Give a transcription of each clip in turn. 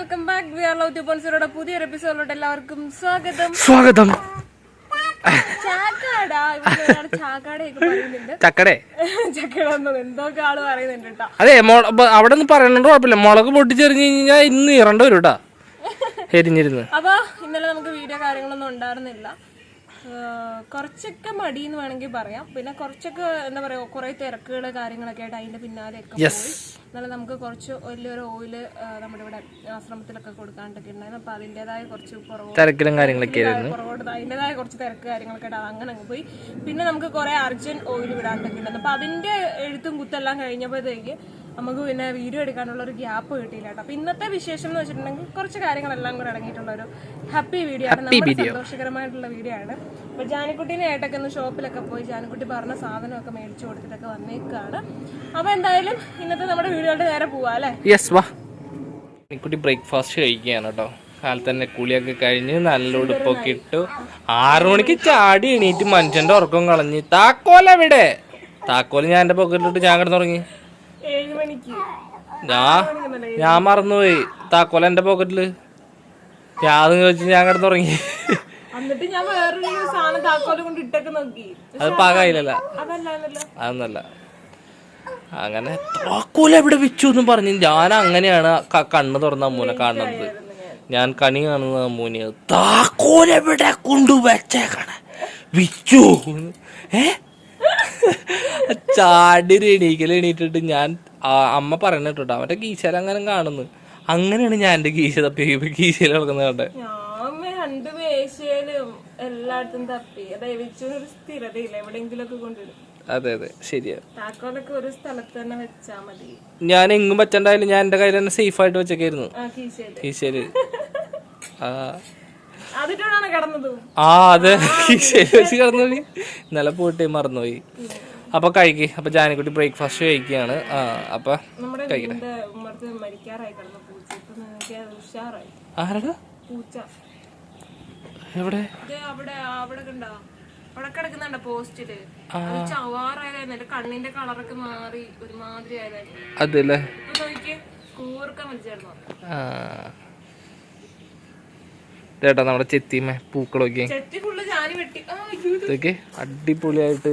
Welcome back. We are love to പോൺസറുടെ പുതിയൊരു എപ്പിസോഡിലോട്ട് എല്ലാവർക്കും സ്വാഗതം. സ്വാഗതം. ചാക്കാടാ. ചാക്കാടയൊക്കെ പറയുന്നുണ്ട്. ചക്കടേ. എന്തൊക്കെ ആൾ പറയുന്നുണ്ട് കേട്ടോ. അതെ അവിടെ നിന്ന് പറയണോണ്ട് കുഴപ്പമില്ല. മുളക് പൊട്ടിച്ചെറിഞ്ഞു കഴിഞ്ഞാൽ ഇന്ന് ഇറണ്ട വരും കേട്ടോ എരിഞ്ഞിരുന്ന്. അപ്പൊ ഇന്നലെ നമുക്ക് വീഡിയോ കാര്യങ്ങളൊന്നും ഉണ്ടായിരുന്നില്ല. കുറച്ചൊക്കെ മടി എന്ന് വേണമെങ്കിൽ പറയാം. പിന്നെ കുറച്ചൊക്കെ എന്താ പറയാ കുറെ തിരക്കുകൾ കാര്യങ്ങളൊക്കെ ആയിട്ട് അതിന്റെ പിന്നാലെയൊക്കെ പോയി. എന്നാലും നമുക്ക് കുറച്ച് വലിയൊരു ഓയിൽ നമ്മുടെ ഇവിടെ ആശ്രമത്തിലൊക്കെ കൊടുക്കാണ്ടൊക്കെ ഉണ്ടായിരുന്നു. അപ്പൊ അതിന്റേതായ കുറച്ച് കുറവ് തിരക്കിലും കാര്യങ്ങളൊക്കെ അതിന്റേതായ അതിന്റെതായ കുറച്ച് തിരക്ക് കാര്യങ്ങളൊക്കെ ആയിട്ട് അങ്ങനെ അങ്ങ് പോയി. പിന്നെ നമുക്ക് കുറെ അർജന്റ് ഓയിൽ വിടാണ്ടൊക്കെ ഉണ്ടായിരുന്നു. അപ്പൊ അതിന്റെ എഴുത്തും കുത്തെല്ലാം കഴിഞ്ഞപ്പോഴത്തേക്ക് നമുക്ക് പിന്നെ വീഡിയോ എടുക്കാനുള്ള ഒരു ഗ്യാപ്പ് കിട്ടിയില്ല കേട്ടോ. അപ്പൊ ഇന്നത്തെ വിശേഷം എന്ന് വെച്ചിട്ടുണ്ടെങ്കിൽ കുറച്ച് കാര്യങ്ങളെല്ലാം കൂടെ അടങ്ങിയിട്ടുള്ള ഒരു ഹാപ്പി വീഡിയോ ആണ്. നമ്മുടെ സന്തോഷകരമായിട്ടുള്ള വീഡിയോ ആണ്. അപ്പൊ ജാനിക്കുട്ടീനെ ആയിട്ടൊക്കെ ഒന്ന് ഷോപ്പിലൊക്കെ പോയി ജാനിക്കുട്ടി പറഞ്ഞ സാധനമൊക്കെ മേടിച്ചു കൊടുത്തിട്ടൊക്കെ വന്നേക്കാണ്. അപ്പൊ എന്തായാലും ഇന്നത്തെ നമ്മുടെ വീഡിയോയുടെ നേരെ പോവാ അല്ലേ? യെസ് വാ. കുട്ടി ബ്രേക്ക്ഫാസ്റ്റ് കഴിക്കുകയാണ് കേട്ടോ. കാലത്ത് തന്നെ കുളിയൊക്കെ കഴിഞ്ഞ് നല്ല ഉടുപ്പൊക്കെ ഇട്ടു. ആറു മണിക്ക് ചാടി എണീറ്റ് മനുഷ്യന്റെ ഉറക്കം കളഞ്ഞ് താക്കോലെവിടെ? താക്കോൽ ഞാൻ എന്റെ പോക്കറ്റിലിട്ട് ഞാൻ കിടന്നുറങ്ങി. ഞാൻ മറന്നുപോയി. താക്കോല എന്റെ പോക്കറ്റിൽ ഞാൻ ചോദിച്ചു ഞാൻ കിടന്നുറങ്ങി. എന്നിട്ട് ഞാൻ വേറൊരു സാധനം താക്കോൽ കൊണ്ട് ഇട്ടൊക്കെ നോക്കി. അത് പാകായില്ലല്ല. അതൊന്നല്ല. അങ്ങനെ താക്കോല എവിടെ വെച്ചു എന്ന് പറഞ്ഞു ഞാൻ അങ്ങനെയാണ് കണ്ണ് തുറന്ന അമ്മൂനെ കാണുന്നത്. ഞാൻ. കണി കാണുന്ന അമ്മൂനെ. താക്കോല എവിടെ കൊണ്ടു വെച്ചേക്കണ? വിച്ചു. ഏ? ചാടി എണീക്കൽ എണീറ്റിട്ട് ഞാൻ അമ്മ കേട്ടോ അവന്റെ കീശയിൽ അങ്ങനെ കാണുന്നു. അങ്ങനെയാണ് ഞാൻ എന്റെ കീശ തപ്പി. കീശയിൽ കിടക്കുന്നത് കണ്ടത് ഞാൻ രണ്ട് വേശ്യയിലും എല്ലായിടത്തും തപ്പി. അതായത് ഒരു സ്ഥിരതയില്ല. അതെ അതെ. ശരിയാ. താക്കോലൊക്കെ ഒരു സ്ഥലത്ത് തന്നെ വെച്ചാ മതി. ഞാൻ എങ്ങും പറ്റണ്ടായാലും ഞാൻ എന്റെ കയ്യിൽ തന്നെ സേഫ് ആയിട്ട് വെച്ചേക്കായിരുന്നു. കീശയിൽ ആ. അതെ. കീശയിൽ വെച്ച് കിടന്നു ഇന്നലെ പോയിട്ട് മറന്നുപോയി. അപ്പൊ കഴിക്ക്. അപ്പൊ ജാനിക്കുട്ടി ബ്രേക്ക്ഫാസ്റ്റ് കഴിക്കുകയാണ്. അപ്പോൾ ആരടാ? എവിടെ? കണ്ണിന്റെ കളറൊക്കെ മാറി ഒരുമാതിരി അതല്ലേ? ചേട്ടാ നമ്മുടെ ചെത്തിമേ പൂക്കളൊക്കെ. അടിപൊളിയായിട്ട്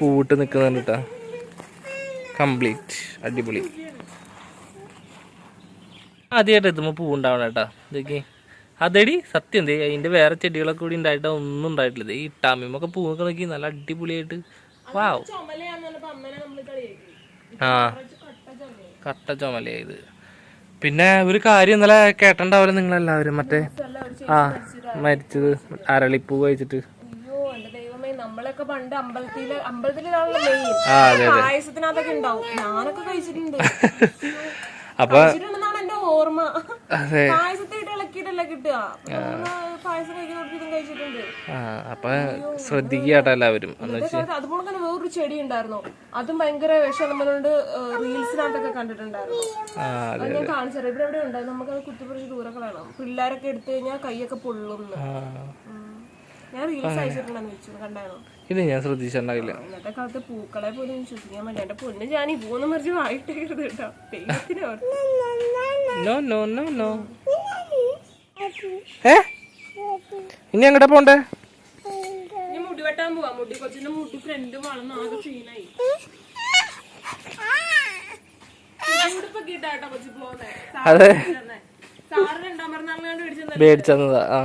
പൂവിട്ട് നിൽക്കുന്നുണ്ട് കേട്ടാ കംപ്ലീറ്റ്. അടിപൊളി. ആദ്യമായിട്ട് എത്തുമ്പോൾ പൂ ഉണ്ടാവണം കേട്ടാ ഇതൊക്കെ അതടി സത്യം ദേ അതിന്റെ വേറെ ചെടികളൊക്കെ കൂടി ഉണ്ടായിട്ട് ഒന്നും ഉണ്ടായിട്ടില്ല. ഈ ഇട്ടാമ്യമൊക്കെ പൂവൊക്കെ നോക്കി നല്ല അടിപൊളിയായിട്ട്. വാവ്. ആ. കട്ട ചുമല കട്ട ചുമലയായത്. പിന്നെ ഒരു കാര്യം ഇന്നലെ കേട്ടിട്ടുണ്ടാവില്ല നിങ്ങളെല്ലാവരും. മറ്റേ ആ മരിച്ചത്. അരളിപ്പൂ കഴിച്ചിട്ട്. നമ്മളൊക്കെ പണ്ട് അമ്പലത്തിൽ അമ്പലത്തിലാണല്ലോ മെയിൻ അതെ അതെ. പായസത്തിനകത്തൊക്കെ ഉണ്ടാവും. ഞാനൊക്കെ കഴിച്ചിട്ടുണ്ട്. അപ്പൊ എന്റെ ഓർമ്മ. അതെ. പായസത്തിട്ട് ഇളക്കിയിട്ടല്ല കിട്ടുക. പായസം കഴിക്കുന്നോട്ട് കഴിച്ചിട്ടുണ്ട്. അപ്പൊ ശ്രദ്ധിക്കുക കേട്ടോ എല്ലാവരും. അതുപോലെ തന്നെ വേറൊരു ചെടി ഉണ്ടായിരുന്നു. അതും ഭയങ്കര വിഷം നമ്മളോട് റീൽസിനകത്തൊക്കെ കണ്ടിട്ടുണ്ടായിരുന്നു. അത് ഞാൻ കാണിച്ചറിയാം ഇവിടെ എവിടെ ഉണ്ടായിരുന്നു നമുക്കത് കുത്തിപ്പറിച്ച് ദൂരെ കളയണം പിള്ളേരൊക്കെ എടുത്തു കഴിഞ്ഞാൽ കൈയൊക്കെ പൊള്ളുന്നു. ഞാൻ റീൽസ് അയച്ചിട്ടുണ്ടെന്ന് വെച്ചു കണ്ടായിരുന്നു ഇത് ഞാൻ ശ്രദ്ധിച്ചിട്ടുണ്ടായില്ല ഇന്നത്തെ കാലത്ത് പൂക്കളെ പോലും വിശ്വസിക്കാൻ വേണ്ടി എന്റെ പൊന്ന് ഞാൻ ഈ പൂന്ന് മറിച്ച് വായിട്ടേക്കരുത് കേട്ടോ. ദൈവത്തിന് നോ നോ നോ നോ ഏ? ഇനി എങ്ങോട്ടാ പോണ്ടേ? മുടി വെട്ടാൻ പോവാ. മുടി കൊച്ചിന്റെ മുടി ഫ്രണ്ട് വളർന്ന് ആകെ സീനായി അതെ. മേടിച്ചതാ ആ.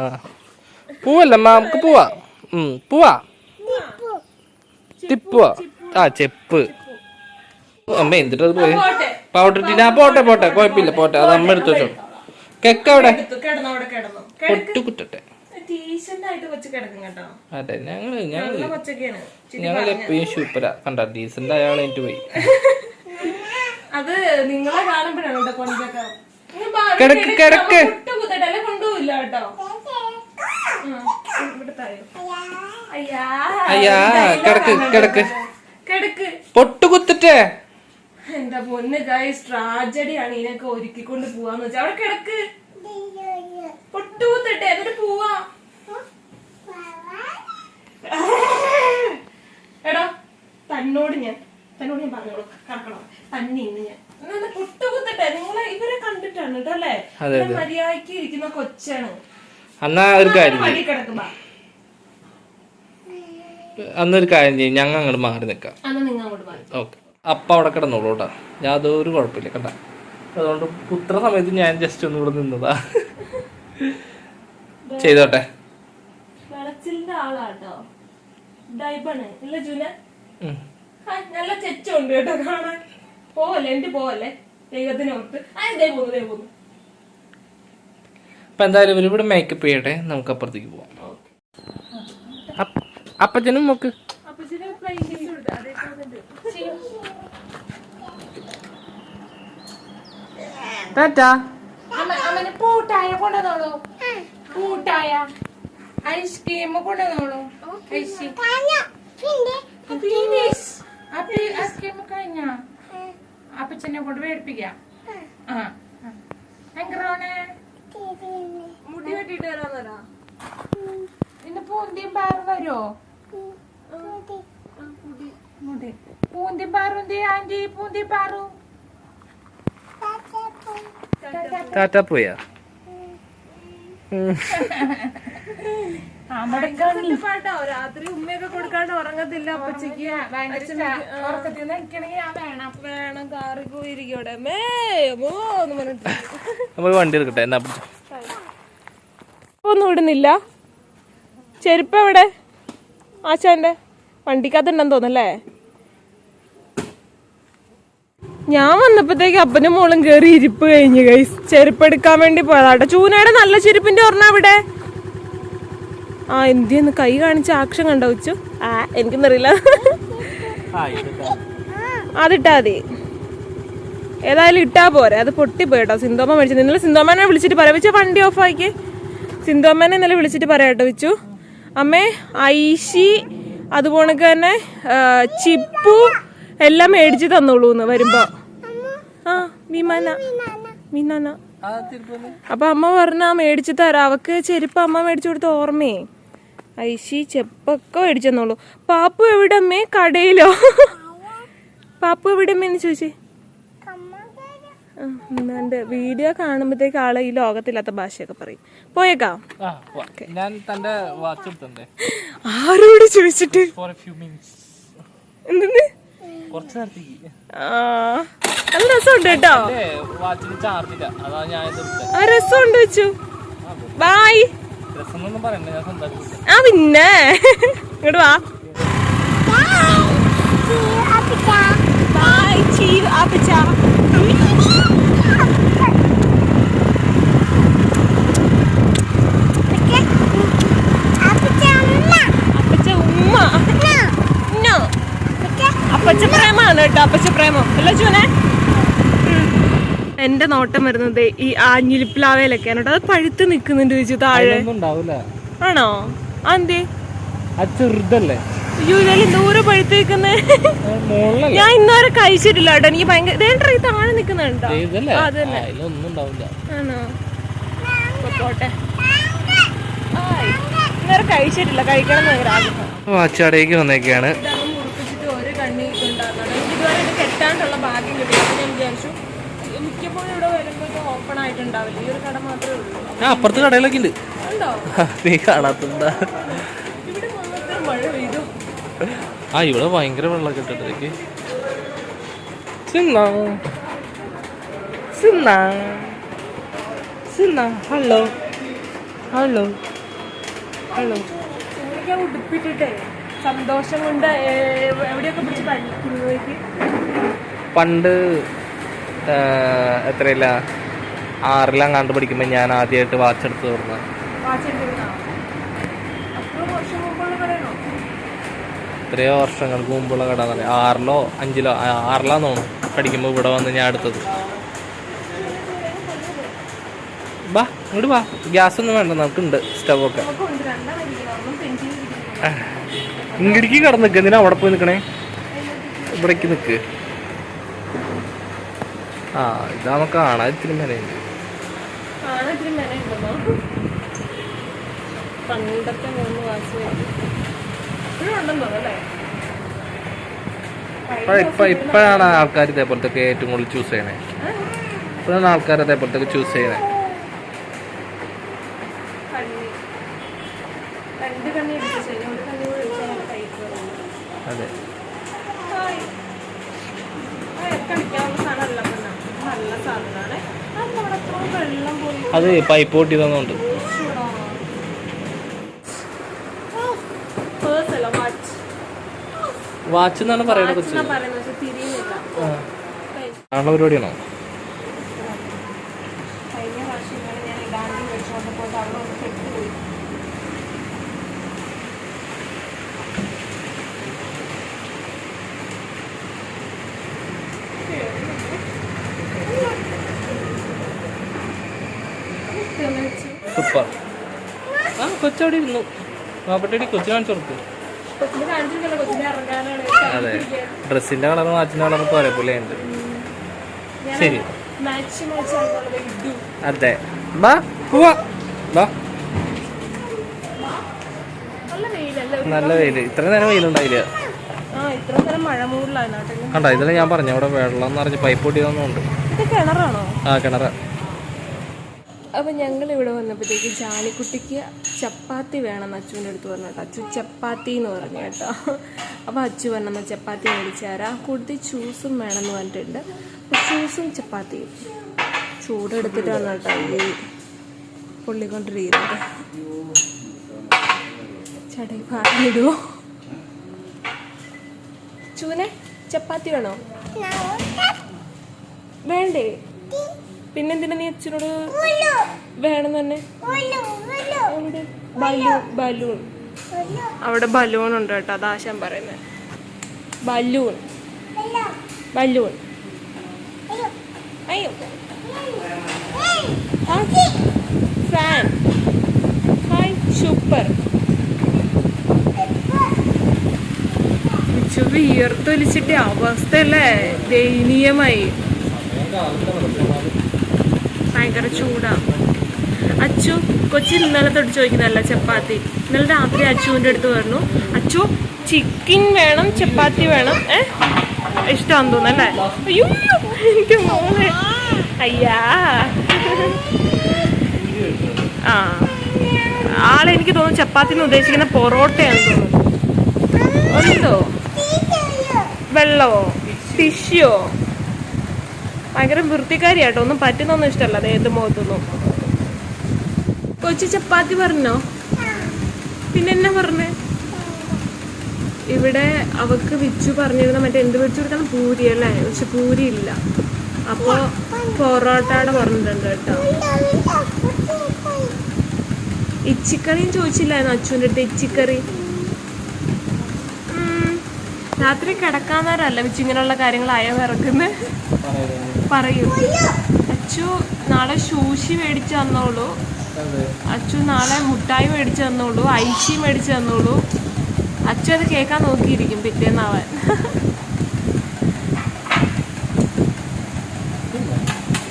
പൂവല്ല അമ്മ നമുക്ക് പോവാ. ഉം പോവാ. ടിപ്പുവാ ആ ചെപ്പ്. അമ്മ എന്തിട്ടത് പോയി? പൗഡർ പോട്ടെ പോട്ടെ. കുഴപ്പമില്ല പോട്ടെ. അത് അമ്മ എടുത്തു വെച്ചോ കെക്ക് അവിടെ? പൊട്ടു കുറ്റട്ടെ അതെ ഞങ്ങൾ ഞങ്ങൾ ഞങ്ങൾ എപ്പോഴും സൂപ്പരാ കണ്ട ഡീസന്റ് അയാൾ എനിക്ക് പോയി. അത് നിങ്ങളെ കാണുമ്പോഴാണ് കേട്ടോ കൊണ്ടൊക്കെ കിടക്ക്, കിടക്ക്. കൊണ്ടുപോയില്ല കേട്ടോ. അയ്യാ. കിടക്ക് കിടക്ക്. കിടക്ക്. പൊട്ടുകുത്തിട്ടേ. എന്താ പൊന്ന് ഗൈസ് ട്രാജഡിയാണ് ഇതിനൊക്കെ ഒരുക്കിക്കൊണ്ട് പോവാന്ന് വെച്ചാ. അവിടെ കിടക്ക്. പൊട്ടുകുത്തിട്ടെ. എന്നിട്ട് പോവാ. എടോ തന്നോട് ഞാൻ തന്നോട് ഞാൻ പറഞ്ഞോളൂ. കടക്കണോ തന്നെ ഇന്ന് ഞാൻ. പൊട്ടുകുത്തിട്ടെ. നിങ്ങളെ ഇവരെ കണ്ടിട്ടാണ് കേട്ടോ അല്ലേ? മര്യാദയ്ക്ക് ഇരിക്കുന്ന കൊച്ചാണ്. എന്നാ ഒരു കാര്യം അന്നൊരു കാര്യം ചെയ്യും ഞങ്ങൾ അങ്ങോട്ട് മാറി നിൽക്കാം അന്ന് ഓക്കെ. അപ്പ അവിടെ കിടന്നോളൂ കേട്ടോ. അതൊരു കുഴപ്പമില്ല കേട്ടാ. അതുകൊണ്ട് പുത്ര സമയത്ത് ഞാൻ ജസ്റ്റ് ഒന്നും ഇവിടെ നിന്നതാ. ചെയ്തോട്ടെ. നല്ല ചെച്ചുണ്ട് കേട്ടോ കാണാൻ. പോവല്ലേ എന്റെ പോവല്ലേ? ദൈവത്തിനെ ഓർത്ത് ആ ദൈവം ദൈവം പോന്നു എന്തായാലും ഇവരിവിടെ മേക്കപ്പ് ചെയ്യട്ടെ നമുക്ക് അപ്പുറത്തേക്ക് പോവാം. അപ്പ- അപ്പച്ചനും നോക്ക് അപ്പൊ ടാറ്റാ പൂട്ടായ കൊണ്ടുവന്നോളൂ. പൂട്ടായ. ഐസ്ക്രീം കൊണ്ടുവന്നോളൂ. ഐസ്ക്രീം കഴിഞ്ഞ? അപ്പച്ചനെ കൊണ്ട് വേടിപ്പിക്കാം. ആ എങ്ങനെയാണ് മുടി വെട്ടിട്ട് വരാന്നരാ ഇന്ന് പൂന്തിയും പാറും വരുമോ മുടി പൂന്തി പാറുന്തി ആന്റി പൂന്തി പാറു. ടാറ്റ പോയാ? പാട്ടോ? രാത്രി ഉമ്മയൊക്കെ കൊടുക്കാണ്ട് ഉറങ്ങത്തില്ല അപ്പച്ചക്ക്. ഉറക്കത്തിൽ ഞാൻ വേണം. വേണം കാറി പോയിരിക്കോടെ മേ മോ എന്ന് പറഞ്ഞിട്ട്. നമ്മൾ വണ്ടി എടുക്കട്ടെ എന്നാ ഒന്നും ഇടുന്നില്ല. ചെരുപ്പ് എവിടെ? ആശാന്റെ വണ്ടിക്കകത്തുണ്ടെന്ന് തോന്നല്ലേ ഞാൻ വന്നപ്പോഴത്തേക്ക് അപ്പനും മോളും കേറി ഇരിപ്പ് കഴിഞ്ഞു കൈസ് ചെരുപ്പ് എടുക്കാൻ വേണ്ടി പോയതാട്ടെ. ചൂനയുടെ നല്ല ചെരുപ്പിന്റെ ഓർമ്മ അവിടെ? ആ എന്തിന്ന് കൈ കാണിച്ച ആക്ഷൻ കണ്ടോ ഉച്ചു? ആ എനിക്കൊന്നറിയില്ല അതിട്ടാ മതി. ഏതായാലും ഇട്ടാ പോരെ. അത് പൊട്ടിപ്പോയി കേട്ടോ സിന്തോമ മേടിച്ചു ഇന്നലെ സിന്തോമനെ വിളിച്ചിട്ട് പറയാം. വെച്ചാൽ വണ്ടി ഓഫ് ആക്കി. സിന്തോമനെ ഇന്നലെ വിളിച്ചിട്ട് പറയാം കേട്ടോ വെച്ചു അമ്മേ ഐഷി അതുപോണക്ക് തന്നെ ചിപ്പു എല്ലാം മേടിച്ച് തന്നോളൂ എന്ന് വരുമ്പോ. ആ വിമാന. മീനാന അപ്പൊ അമ്മ പറഞ്ഞ മേടിച്ചു തരാം. അവക്ക് ചെരുപ്പ് അമ്മ മേടിച്ചു കൊടുത്ത ഓർമ്മയെ ഐശി ചെപ്പൊക്കെ മേടിച്ചു തന്നോളൂ. പാപ്പു എവിടെ അമ്മേ കടയിലോ? പാപ്പു എവിടെ അമ്മേന്ന് ചോദിച്ചേ? വീഡിയോ കാണുമ്പോഴത്തേക്ക് ആളെ ഈ ലോകത്തില്ലാത്ത ഭാഷയൊക്കെ പറയും. പോയേക്കാം. ഞാൻ തന്റെ വാച്ച് ആരോട് ചോദിച്ചിട്ട്? എന്തെന്ന് കുറച്ച് നേരത്തേക്ക്. ആ നല്ല രസമുണ്ട് കേട്ടോ. വാച്ചിന് ചാർജ് ഇല്ല. അതാ ഞാൻ ആ രസമുണ്ട് വെച്ചു. ബായ്. ആ പിന്നെ. ഇങ്ങോട്ട് വാ. ബായ് ചീവ് ആപ്പിച്ച അപ്പച്ച കേട്ടോ. അപ്പച്ച പ്രേമം? അല്ല ചൂനെ എന്റെ നോട്ടം വരുന്നത് ഈ ആഞ്ഞിലിപ്ലാവയിലൊക്കെയാണ് കേട്ടോ. അത് പഴുത്ത് നിക്കുന്നുണ്ട് ചോദിച്ചു താഴെ. ആണോ? അന്തേ അത് ചെറുതല്ലേ? അയ്യോ ഇതെല്ലാം ദൂരെ പഴുത്ത് നിക്കുന്നേ ഞാൻ ഇന്നുവരെ കഴിച്ചിട്ടില്ല കേട്ടോ. എനിക്ക് ഭയങ്കര ഈ താഴെ നിക്കുന്നുണ്ടോ ആണോ? പോട്ടെ. ഇന്നുവരെ കഴിച്ചിട്ടില്ല. കഴിക്കണം എന്ന് ഭയങ്കര ആഗ്രഹം. വാച്ചാടേക്ക് വന്നേക്കാണ് ഇതങ്ങ് മുറിപ്പിച്ചിട്ട് ഒരു കണ്ണി ഉണ്ടാകുന്നത് എനിക്ക് ഇതുവരെ ബാഗിങ് ഭാഗ്യം കിട്ടി. അപ്പൊ ഞാൻ വിചാരിച്ചു മിക്കപ്പോഴും ഇവിടെ വരുമ്പോൾ ഓപ്പൺ ആയിട്ടുണ്ടാവില്ല. ഈ ഒരു കട മാത്രമേ ഉള്ളൂ. ആ അപ്പുറത്ത് കടയിലൊക്കെ ഉണ്ട്. ഉണ്ടോ? നീ കാണാത്തണ്ട. ഇവിടെ മാത്രം മഴ പെയ്തു. ആ ഇവിടെ ഭയങ്കര വെള്ളമൊക്കെ ഇട്ടിട്ടേക്ക് സിന്ന സിന്ന സിന്ന ഹലോ. ഹലോ. ഹലോ. ഉടുപ്പിട്ടിട്ടേ സന്തോഷം കൊണ്ട് എവിടെയൊക്കെ പിടിച്ച് തല്ലിക്കുന്നേക്ക് പണ്ട് എത്രയില്ല ആറിലാം ആറിലങ്ങാണ്ട് പഠിക്കുമ്പോൾ ഞാൻ ആദ്യമായിട്ട് വാച്ച് എടുത്ത് കടയാണോ എത്രയോ വർഷങ്ങൾക്ക് മുമ്പുള്ള കട പറയാം ആറിലോ അഞ്ചിലോ ആറിലാന്ന് തോന്നുന്നു പഠിക്കുമ്പോൾ ഇവിടെ വന്ന് ഞാൻ എടുത്തത്. ബാ ഇങ്ങോട്ട് വാ ഗ്യാസ് ഒന്നും വേണ്ട നമുക്കുണ്ട്. സ്റ്റവ് ഒക്കെ നമുക്ക് ഉണ്ട് രണ്ടെണ്ണം ഇരിക്കണം ഒന്നും പെൻഷൻ ഇരിക്കുന്നു. ഇങ്ങടിക്ക് കടന്ന് നിൽക്കുക എന്തിനാ അവിടെ പോയി നിൽക്കണേ ഇവിടേക്ക് നിൽക്ക് ആ ഇത് നമുക്ക് കാണാൻ ഇത്തിരി മെനയുണ്ടെന്നോ പണ്ടത്തെ മൂന്ന് അല്ലേ? ഇപ്പൊ ഇപ്പൊ ഇപ്പോഴാണ് ആൾക്കാർ ഇതേപോലത്തെ ഏറ്റവും കൂടുതൽ ചൂസ് ചെയ്യണേ. ഇപ്പോഴാണ് ആൾക്കാർ അതേപോലത്തെ ചൂസ് ചെയ്യണേ. അതെ. കളിക്കാവുന്ന സാധനമല്ല. നല്ല സാധനമാണ്. അത് പൈപ്പ് പൊട്ടി തന്നുണ്ട് വാച്ച്. എന്നാണ് പറയുന്നത് കൊച്ചു? നാളെ പരിപാടിയാണോ കഴിഞ്ഞ പ്രാവശ്യം ഇങ്ങനെ ഞാൻ ഇടാണ്ടി മേടിച്ചുകൊണ്ട് പോയിട്ട് അവിടെ ഒന്ന് കെട്ടുപോയി സൂപ്പർ ആ കൊച്ചവിടെ ഇരുന്നു. നോക്കട്ടെടി കൊച്ചിനെ കാണിച്ചു കൊടുത്തു അതെ. ഡ്രസ്സിന്റെ കളർ മാച്ചിന്റെ കളർ പോരെ പോലെ ഉണ്ട് ശരി. അതെ. ബാ പോവാ. ബാ. നല്ല വെയിലല്ലേ? നല്ല വെയിൽ. ഇത്ര നേരം വെയിലുണ്ടായില്ല. ആ ഇത്ര നേരം മഴ മൂടിലാണ് കണ്ടോ ഇതിൽ ഞാൻ പറഞ്ഞു അവിടെ വെള്ളം എന്ന് പറഞ്ഞ് പൈപ്പ് പൊട്ടിയതൊന്നും ഉണ്ട്. ആ കിണറ. അപ്പൊ ഞങ്ങൾ ഇവിടെ വന്നപ്പോഴത്തേക്ക് ജാലിക്കുട്ടിക്ക് ചപ്പാത്തി വേണമെന്ന് അച്ചുവിന്റെ അടുത്ത് പറഞ്ഞു കേട്ടോ. അച്ചു ചപ്പാത്തി എന്ന് പറഞ്ഞു കേട്ടോ. അപ്പോൾ അച്ചു പറഞ്ഞ ചപ്പാത്തി മേടിച്ചാരാ കൂടുതൽ ജ്യൂസും വേണമെന്ന് പറഞ്ഞിട്ടുണ്ട്. അപ്പോൾ ജ്യൂസും ചപ്പാത്തിയും. ചൂടെടുത്തിട്ടാണ് കേട്ടോ ഈ പൊള്ളിക്കൊണ്ടിരിക്കുന്നത് ചടയി പറഞ്ഞിടുവോ ചൂനെ ചപ്പാത്തി വേണോ? വേണ്ടേ? പിന്നെന്തിനാ നീ അച്ഛനോട് വേണം തന്നെ എവിടെ? ബലൂൺ. ബലൂൺ അവിടെ ബലൂൺ ഉണ്ട് കേട്ടോ അതാ ഞാൻ പറയുന്നത് ബലൂൺ. ബലൂൺ. അയ്യോ. ഫാൻ. Hi super. വിയർത്തൊലിച്ചിട്ട് അവസ്ഥയല്ലേ? ദയനീയമായി. ഭയങ്കര ചൂടാ. അച്ചു കൊച്ചി ഇന്നലെ തൊട്ട് ചോദിക്കുന്നതല്ല ചപ്പാത്തി. ഇന്നലെ രാത്രി അച്ചുവിന്റെ അടുത്ത് പറഞ്ഞു അച്ചു ചിക്കൻ വേണം ചപ്പാത്തി വേണം. ഏ? ഇഷ്ടമാന്ന് തോന്നല്ലേ അയ്യോ എനിക്ക് മോനെ അയ്യാ. ആ. ആളെനിക്ക് തോന്നുന്നു ചപ്പാത്തി എന്ന് ഉദ്ദേശിക്കുന്ന പൊറോട്ടയാണെന്ന് തോന്നുന്നു. ഉണ്ടോ? വെള്ളമോ? ടിഷ്യോ ഭയങ്കര വൃത്തിക്കാരിയാട്ടോ. ഒന്നും പറ്റുന്നൊന്നും ഇഷ്ടമല്ല അത് ഏത് മുഖത്തൊന്നും കൊച്ചി ചപ്പാത്തി പറഞ്ഞോ? പിന്നെ എന്നാ പറഞ്ഞേ? ഇവിടെ അവക്ക് വിച്ചു പറഞ്ഞിരുന്ന മറ്റേ എന്ത് വിളിച്ചു കൊടുക്കണം പൂരി അല്ലേ? പക്ഷെ പൂരി ഇല്ല. അപ്പോ പൊറോട്ടയുടെ പറഞ്ഞിട്ടുണ്ട് കേട്ടോ. ഇച്ചിക്കറിയും ചോദിച്ചില്ലായിരുന്നു അച്ഛന്റെ അടുത്ത് ഇച്ചിക്കറി. രാത്രി കിടക്കാൻ നേരമല്ല വിച്ചു ഇങ്ങനെയുള്ള കാര്യങ്ങൾ അയം ഇറക്കുന്നത് പറയൂ. അച്ചു നാളെ ശൂഷി മേടിച്ചു തന്നോളൂ. അച്ചു നാളെ മുട്ടായി മേടിച്ചു തന്നോളൂ. ഐശി മേടിച്ചു തന്നോളൂ. അച്ചു അത് കേൾക്കാൻ നോക്കിയിരിക്കും പിറ്റേന്നാവാൻ.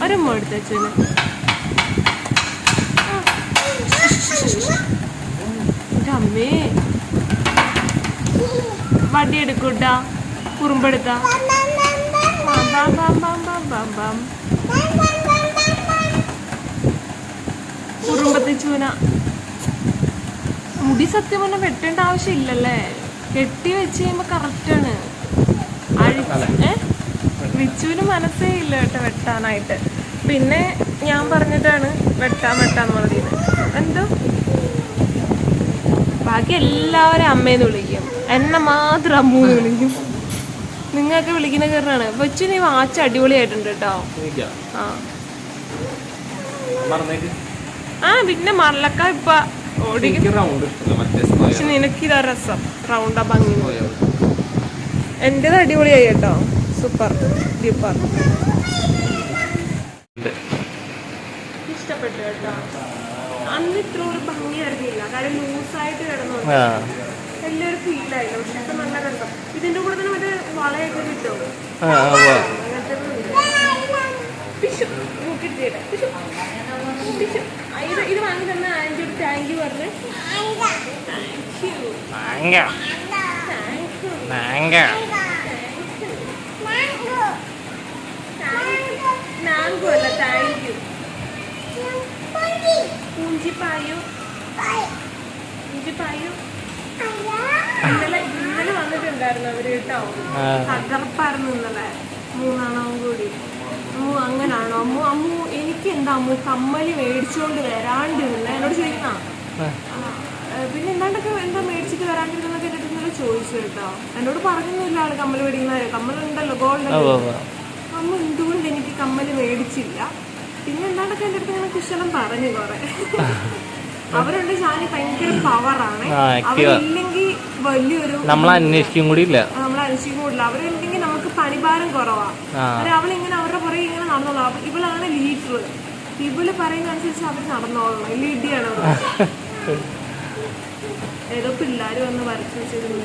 ഒരു എടുത്ത് അച്ഛന്. അമ്മേ വടി കുറുമ്പെടുത്താ. Bam bam bam bam bam bam കുറുമ്പത്തി ചൂന. മുടി സത്യം പറഞ്ഞാൽ വെട്ടേണ്ട ആവശ്യമില്ലല്ലേ? കെട്ടി വെച്ച് കഴിയുമ്പോ കറക്റ്റാണ് വിച്ചുവിന് മനസ്സേ ഇല്ല കേട്ടോ വെട്ടാനായിട്ട്. പിന്നെ ഞാൻ പറഞ്ഞിട്ടാണ് വെട്ടാൻ വെട്ടാന്ന് പറഞ്ഞത് എന്തോ? ബാക്കി എല്ലാവരും അമ്മേന്ന് വിളിക്കും. എന്നെ മാത്രം അമ്മൂന്ന് വിളിക്കും. നിങ്ങൾക്ക് വിളിക്കുന്ന കാരണമാണ് വെച്ചു നീ വാച്ച് അടിപൊളിയായിട്ടുണ്ട് കേട്ടോ. ആ. ആ പിന്നെ മറലക്ക ഇപ്പൊ ഓടിക്കും നിനക്ക് ഇതാ രസം. റൗണ്ടാ ഭംഗി. എന്റേത് അടിപൊളിയായി കേട്ടോ. സൂപ്പർ ഡ്യൂപ്പർ ഇഷ്ടപ്പെട്ടു കേട്ടോ. അന്ന് ഇത്ര ഒരു ഭംഗി വരുന്നില്ല കാര്യം ലൂസായിട്ട് കിടന്നു. ആ. വലിയൊരു ഫീലായില്ല പക്ഷെ നല്ല രസം. ഇതിന്റെ കൂടെ തന്നെ മറ്റേ വളയൊക്കെ കിട്ടും ഇത് വാങ്ങി തന്ന ആന്റി ഒരു താങ്ക് യു പറഞ്ഞു. Thank you thank you mango അല്ല താങ്ക് യു പൂഞ്ചിപ്പായു? പൂഞ്ചിപ്പായു? ഇന്നലെ വന്നിട്ടുണ്ടായിരുന്നു അവർ കേട്ടോ. തകർപ്പായിരുന്നു ഇന്നലെ. മൂന്നെണ്ണവും കൂടി. അമ്മു അങ്ങനാണോ? അമ്മു അമ്മു എനിക്ക് എന്താ അമ്മു? കമ്മൽ മേടിച്ചോണ്ട് വരാണ്ടിരുന്ന. എന്നോട് ചോദിക്കുന്ന? പിന്നെ എന്താണ്ടൊക്കെ എന്താ മേടിച്ചിട്ട് വരാണ്ടിരുന്നൊക്കെ എന്റെ അടുത്ത് ചോദിച്ചു കേട്ടോ. എന്നോട് പറഞ്ഞൊന്നുമില്ല ആൾ കമ്മൽ മേടിക്കുന്ന കമ്മലുണ്ടല്ലോ ഗോൾഡ്. അമ്മ എന്തുകൊണ്ട് എനിക്ക് കമ്മൽ മേടിച്ചില്ല? പിന്നെ എന്താണ്ടൊക്കെ എന്റെ അടുത്ത് ഇങ്ങനെ കുശലം പറഞ്ഞു കുറെ. അവരുണ്ട് ഷാനി ഭയങ്കര പവറാണ്. അവരില്ലെങ്കിൽ വലിയൊരു നമ്മൾ അന്വേഷിക്കും കൂടി ഇല്ല. നമ്മൾ അന്വേഷിക്കും കൂടില്ല അവരുണ്ടെങ്കിൽ നമുക്ക് പണിഭാരം കുറവാണ് അവളിങ്ങനെ അവരുടെ പുറകെ ഇങ്ങനെ നടന്നോളാം. ഇവളാണ് ലീഡർ ഇവൾ പറയുന്ന അനുസരിച്ച് അവർ നടന്നോളണം. ലീഡിയാണ്. ഏതോ പിള്ളേർ വന്ന് വരച്ചു വെച്ചിരുന്നു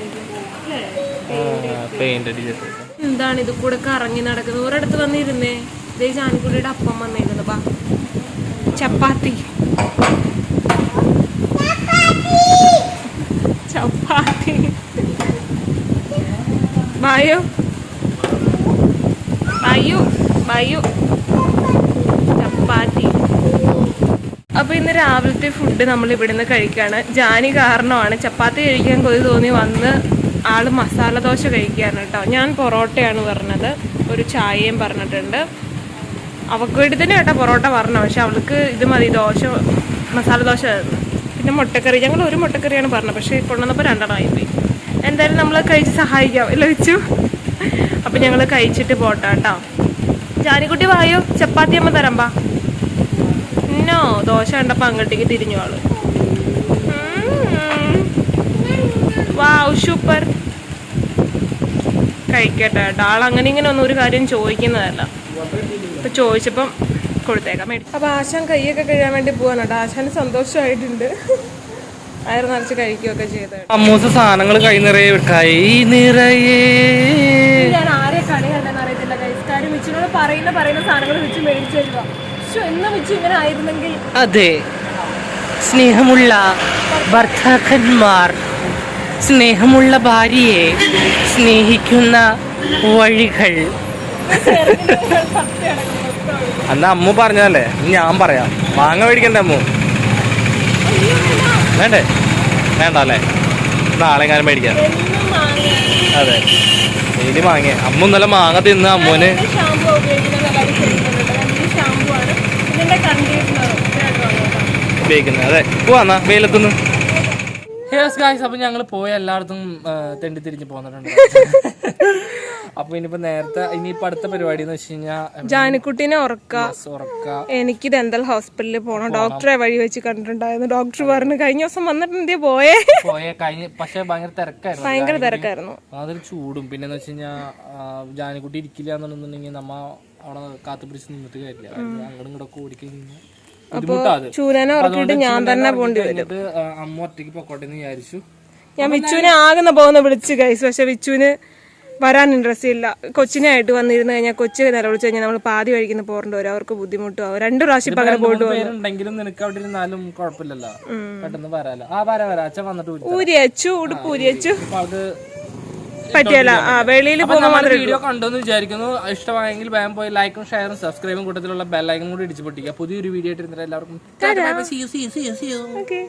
എന്താണ് ഇത് കൂടെ കറങ്ങി നടക്കുന്നത്? ഒരിടത്ത് വന്നിരുന്നേ. ഇതേ ജാനിക്കുട്ടിയുടെ അപ്പം വന്നിരുന്നു ബാ ചപ്പാത്തി. ചപ്പാത്തി. ബായു ബായു ബായു ചപ്പാത്തി. അപ്പൊ ഇന്ന് രാവിലത്തെ ഫുഡ് നമ്മൾ ഇവിടെ നിന്ന് കഴിക്കുകയാണ് ജാനി കാരണമാണ്. ചപ്പാത്തി കഴിക്കാൻ കൊതി തോന്നി വന്ന് ആൾ മസാല ദോശ കഴിക്കുകയാണ് കേട്ടോ. ഞാൻ പൊറോട്ടയാണ് പറഞ്ഞത്. ഒരു ചായയും പറഞ്ഞിട്ടുണ്ട്. അവൾക്ക് തന്നെ കേട്ടോ പൊറോട്ട പറഞ്ഞു പക്ഷെ അവൾക്ക് ഇത് മതി ദോശ മസാല ദോശ പിന്നെ മുട്ടക്കറി. ഞങ്ങൾ ഒരു മുട്ടക്കറിയാണ് പറഞ്ഞത് പക്ഷെ കൊണ്ടുവന്നപ്പോൾ രണ്ടെണ്ണമായി പോയി എന്തായാലും നമ്മൾ കഴിച്ച് സഹായിക്കാം. ഇല്ല വെച്ചു? അപ്പം ഞങ്ങൾ കഴിച്ചിട്ട് പോട്ടോ കേട്ടോ. ജാനിക്കുട്ടി വായോ? ചപ്പാത്തി അമ്മ തരമ്പാ ഇന്നോ? ദോശ കണ്ടപ്പോൾ അങ്ങോട്ടേക്ക് തിരിഞ്ഞു ആൾ. Wow super. കഴിക്കട്ടെ കേട്ടോ. ആൾ അങ്ങനെ ഇങ്ങനെ ഒന്നും ഒരു കാര്യം ചോദിക്കുന്നതല്ല. അപ്പം ചോദിച്ചപ്പം കൊടുത്തേക്കാം. മേടി അപ്പോൾ ആശാൻ കൈയൊക്കെ കഴിയാൻ വേണ്ടി പോവാണ്. കേട്ടോ. ആശാന് സന്തോഷമായിട്ടുണ്ട്. അയർ നിറച്ച് കഴിക്കുകയൊക്കെ ചെയ്ത്. അമ്മൂസ് സാധനങ്ങൾ കൈ നിറയെ കൈ നിറയെ. ഞാൻ ആരെ കണി കണ്ടെന്ന് അറിയത്തില്ല കൈസ്കാരും മിച്ചിനോട് പറയുന്ന പറയുന്ന സാധനങ്ങൾ വെച്ച് മേടിച്ചു തരുക പക്ഷെ എന്ന് വെച്ച് ഇങ്ങനെ ആയിരുന്നെങ്കിൽ? അതെ. സ്നേഹമുള്ള ഭർത്താക്കന്മാർ സ്നേഹമുള്ള ഭാര്യയെ സ്നേഹിക്കുന്ന വഴികൾ. അന്ന് അമ്മു പറഞ്ഞതല്ലേ? ഞാൻ പറയാം. മാങ്ങ മേടിക്കണ്ടേ അമ്മു? വേണ്ടേ? വേണ്ട അല്ലേ? നാളെ ഞാൻ മേടിക്കാം. അതെ. ഡെയിലി മാങ്ങ. അമ്മ ഇന്നലെ മാങ്ങ തിന്ന് അമ്മുവിന്. ഉപയോഗിക്കുന്നത്. അതെ. പോവാന്നാ വെയിലത്തുനിന്ന്. യെസ് ഗായ്സ് അപ്പൊ ഞങ്ങൾ പോയ എല്ലായിടത്തും തെണ്ടി തിരിഞ്ഞ് പോന്നിട്ടുണ്ട്. അപ്പൊ ഇനിയിപ്പോ നേരത്തെ ഇനിയിപ്പോ അടുത്ത പരിപാടി എന്ന് വെച്ച് കഴിഞ്ഞാൽ ജാനിക്കുട്ടീനെ ഉറക്ക. എനിക്ക് ദന്തൽ ഹോസ്പിറ്റലിൽ പോകണം ഡോക്ടറെ വഴി വെച്ച് കണ്ടിട്ടുണ്ടായിരുന്നു. ഡോക്ടർ പറഞ്ഞു കഴിഞ്ഞ ദിവസം വന്നിട്ടുണ്ട്. പോയേ പോയേ. പോയ കഴിഞ്ഞ പക്ഷെ ഭയങ്കര തിരക്കായിരുന്നു. ഭയങ്കര തിരക്കായിരുന്നു. അതൊരു ചൂടും. പിന്നെ എന്ന് വെച്ച് കഴിഞ്ഞാൽ ജാനിക്കുട്ടി ഇരിക്കില്ല എന്നുണ്ടെന്നുണ്ടെങ്കിൽ നമ്മ അവിടെ കാത്തുപിടിച്ച് നിന്നിട്ട് കാര്യമില്ല. അങ്ങോട്ടും ഇങ്ങോട്ടൊക്കെ ഓടിക്കഴിഞ്ഞാൽ ചൂരനെ ഉറക്കിയിട്ട് ഞാൻ തന്നെ പോണ്ടി വരും. അമ്മ ഒറ്റയ്ക്ക് പൊക്കോട്ടെ എന്ന് വിചാരിച്ചു. ഞാൻ വിച്ചുവിനെ ആകുന്ന പോകുന്ന വിളിച്ചു കൈസ് പക്ഷെ വിച്ചുവിന് വരാൻ ഇൻട്രസ്റ്റ് ഇല്ല. കൊച്ചിനെ ആയിട്ട് വന്നിരുന്നു കഴിഞ്ഞാൽ കൊച്ചു നിലവിളിച്ച് കഴിഞ്ഞാൽ നമ്മൾ പാതി കഴിക്കുന്ന പോരേണ്ടി വരും. അവർക്ക് ബുദ്ധിമുട്ടാവും രണ്ടു പ്രാവശ്യം ഇപ്പൊ അങ്ങനെ പോയിട്ട് വരും പേരുണ്ടെങ്കിലും നിനക്ക് അവിടെ ഇരുന്നാലും കുഴപ്പമില്ലല്ലോ. പെട്ടെന്ന് വരാലോ. ആ വരാ വരാ. അച്ഛൻ വന്നിട്ട് ഊരിയച്ചു ഉടുപ്പ് ഊരിയച്ചു. പറ്റിയല്ല. ആ വെളിയിൽ അപ്പൊ മാത്രമേ വീഡിയോ കണ്ടെന്ന് വിചാരിക്കുന്നു. ഇഷ്ടമായെങ്കിൽ വേഗം പോയി ലൈക്കും ഷെയറും സബ്സ്ക്രൈബും കൂട്ടത്തിലുള്ള ബെല്ലൈക്കും കൂടി ഇടിച്ചു പൊട്ടിക്കുക. പുതിയൊരു വീഡിയോ ആയിട്ട് ഇരുന്നിട്ട് എല്ലാവർക്കും ഓക്കെ